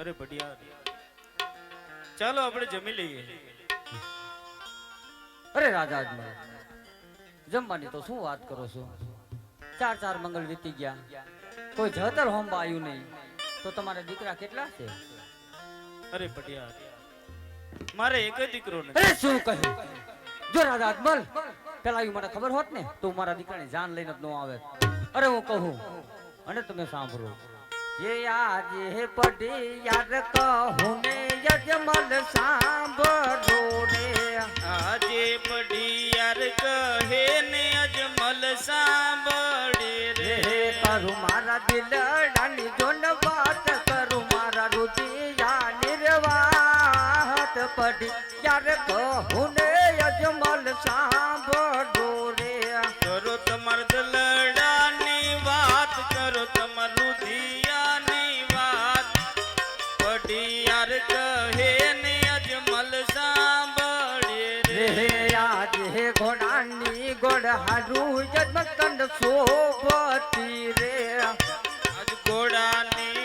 અરે ભડિયા. ચાલો આપણે જમી લઈએ. અરે રાજા જમવાની તો શું વાત કરો છો? ચાર ચાર મંગળ વીતી ગયા. કોઈ જતર હોમવા આવ્યું નહીં. તો તમારા દીકરા કેટલા છે? અરે ભડિયા મારે એક જ દીકરો અરે શું કહ્યું જો રાજા અજમલ પેલા મને ખબર હોત ને તો મારા દીકરાની જાન લઈને ન આવે. અરે હું કહું અને તમે સાંભળો. ये आज हे पड़ी यार कहूने यजमल सांबरो रे आज पड़ी यार कहे ने अजमल सांबड़े रे करु मारा दिल डानी जोन बात करू मारा रुदिया निर्वात पड़ी यार कहूने यजमल सांबरो डोरे करो तमर दिल डानी હું જન્મ કંડ સોપતી રે. અજ ઘોડાની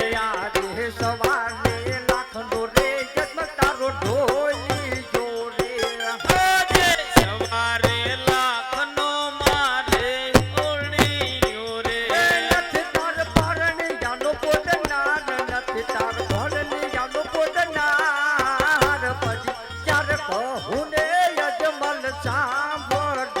What.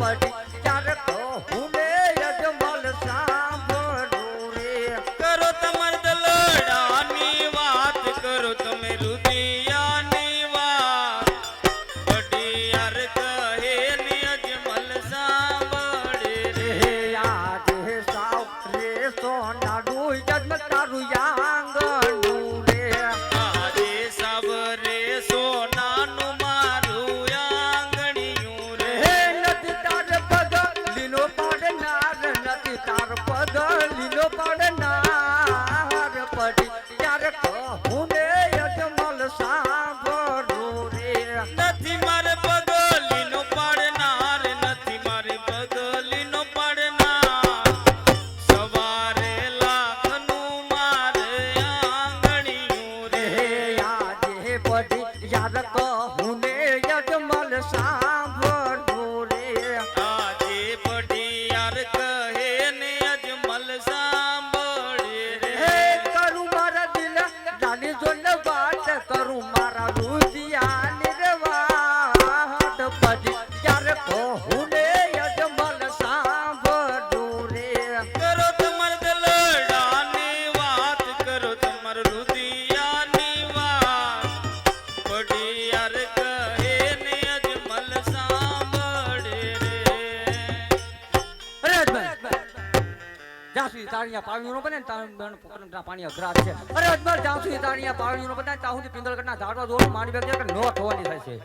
पट જ્યાં સુધી તાળીયા બને ને બેન પાણી અઘરા છે. અરે અજમલ, જ્યાં સુધી તાળીયા પાણીઓ નો બને ત્યાં સુધી પિંદલગઢના ઝાડવા જોડું બેગ નો થવાની થાય છે.